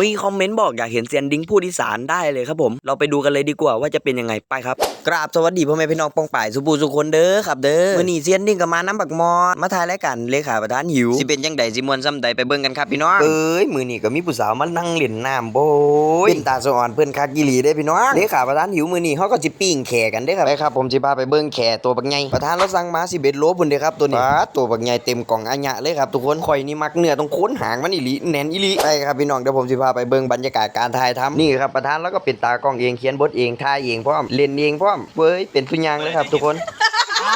มีคอมเมนต์บอกอยากเห็นเซียนดิ้งพูดอีสานได้เลยครับผม เราไปดูกันเลยดีกว่าว่าจะเป็นยังไงไปครับ กราบสวัสดีพ่อแม่พี่น้องปองป่ายสุภูสุคนเด้อครับเด้อมื่อนี้เซียนดิ้งกับมาน้ำบักมอดมาถ่ายรายการเลขาประธานหิวสิเป็นยังไงสิมวนซ้ำใดไปเบิ่งกันครับพี่น้องเอ้ยมือนี้ก็มีผู้สาวมานั่งเล่นน้ำโบยเป็นตาสะอ่อนเพื่อนคักกิลีเด้พี่น้องเลขาประธานหิวมือนี้เขาก็จิปิ้งแข่กันเด้อครับไปครับผมสิพาไปเบิ่งแข่ตัวบักใหญ่ประธานเราสั่งมาสิเบ็ดโลพุ่นเด้อครับตัวนี้ปาดตัวบักใหญ่เต็มกล่องอัญญะเลยครับทุกคนข่อยนี่มักเนื้อตรงโค้นหางมันอีหลีแน่นอีหลีไปครับพี่น้องเดี๋ยวผมสิพาไปเบิ่งบรรยากาศการถ่ายทำนี่ครับประธานแล้วก็เป็นตากล้องเองเขียนบทเองถ่ายเองพร้อมเล่นเองพร้อมเว้ยเป็นทุกอย่างเลยครับ ทุกคนเอา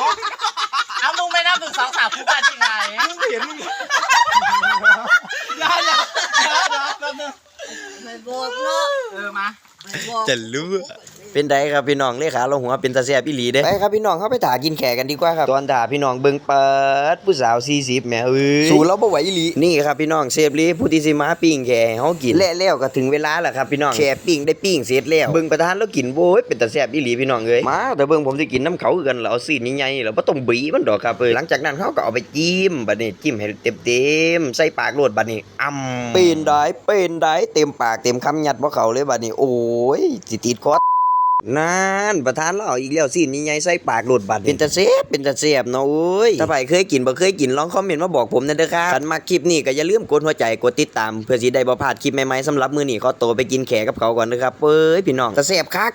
เอามึงไม่นับถึงสองสามคู่กันยังไงมึงเห็นมึงอย่าอย่าอย่าอย่าแป๊บนึงไม่บอกเนาะเออมาไม่บอกจะรู้ เป็นไดครับพี่น้องเลขาเราหัวเป็นตาแซ่บอีหลีเด้ไปครับพี่น้องเข้าไปถ่ากินแขกกันดีกว่าครับตอนถ่าพี่น้องเบิ่งเปิดผู้สาว40แหมเอ้ยสู่เราบ่ไหวอีหลีนี่ครับพี่น้องเซฟลีผู้ที่สิมาปิ้งแขให้เฮากินและแล้วก็ถึงเวลาแล้วครับพี่น้องแขปิ้งได้ปิ้งเสร็จแล้วเบิ่งประธานแล้วกินโว้ยเป็นตาแซ่บอีหลีพี่น้องเอ้ยมาแต่เบิ่งผมสิกินน้ำเขาคือกันแล้วเอาซีนใหญ่ๆแล้วบ่ต้องบีมันดอกครับเอ้ยหลังจากนั้นเขาก็เอาไปจิ้มบัดนี้จิ้มให้เต็มๆใส่ปากโลดบัดนี้อ่ำเป็นได้เป็นได้เต็มปากเต็มคำยัดบ่เข้าเลยบัดนี้โอ้ยสิติดคอ นั่นประธานเราเอาอีกแล้วสินี่ไงใส่ปากหลุดบัตรเป็นตะเซฟเป็นตะเซฟเนาะโอ้ยถ้าใครเคยกินบ่เคยกินลองคอมเมนต์มาบอกผมหนะเด้อครับคันมาคลิปนี้ก็อย่าลืมกดหัวใจกดติดตาม เพื่อสิได้บ่พลาดคลิปใหม่ๆสำหรับมื้อนี้ขอตัวไปกินแขกกับเขาก่อนนะครับเอ้ยพี่น้องตะเซฟคัก